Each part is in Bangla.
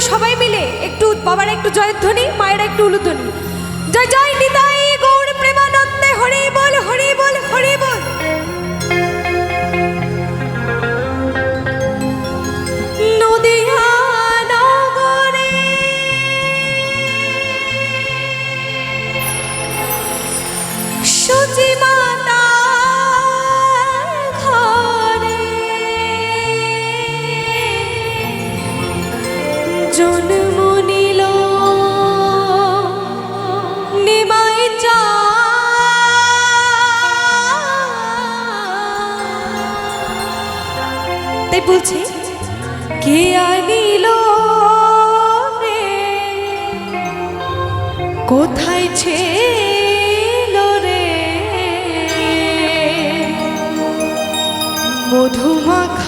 সবাই মিলে একটু বাবার একটু জয়ধ্বনি মায়ের একটু উলুধ্বনি। জয় জয় নিতাই! জন্ম নিল নিমাই চা। তাই বলছি কে আনিল কোথায় ছিল রে? মধুমাখা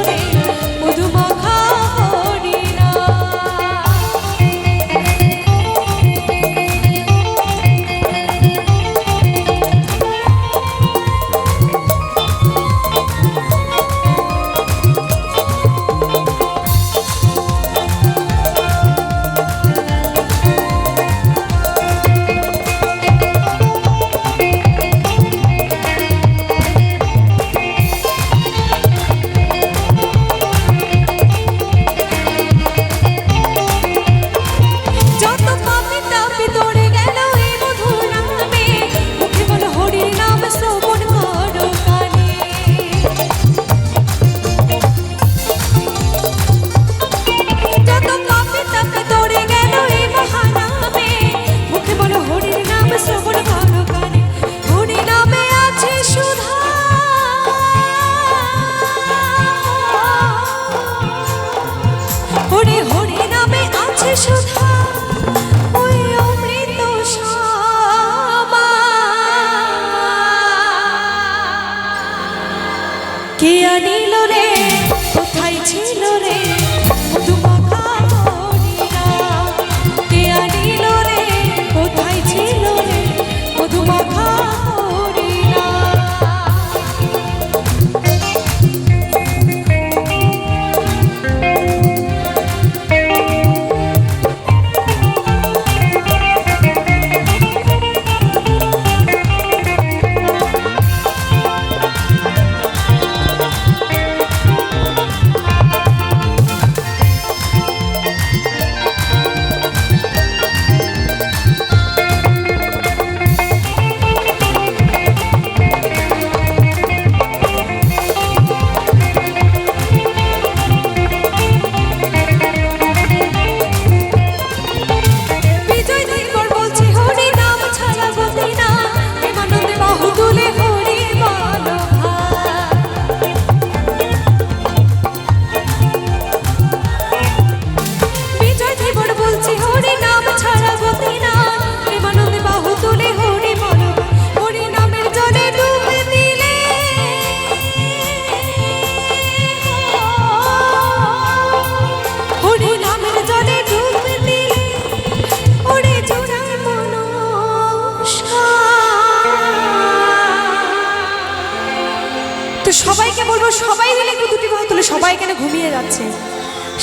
তো সবাইকে বলব, সবাই মিলে একটু দুটি বাহু তুলে সবাই এখানে ঘুমিয়ে যাচ্ছে?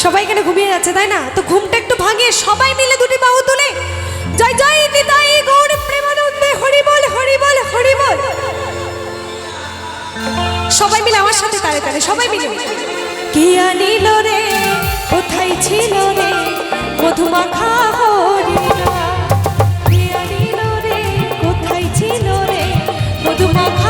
সবাই এখানে ঘুমিয়ে যাচ্ছে, তাই না? তো ঘুমটা একটু ভাঙিয়ে সবাই মিলে দুটি বাহু তুলে, জয় জয়, নিতাই গৌর প্রেমানন্দে, হরি বল হরি বল হরি বল। সবাই মিলে আমার সাথে তারে তারে সবাই মিলে। কে আনিল রে? কোথায় ছিল রে? মধুমাখা হরিণা কে আনিল রে? কোথায় ছিল রে? মধুমাখা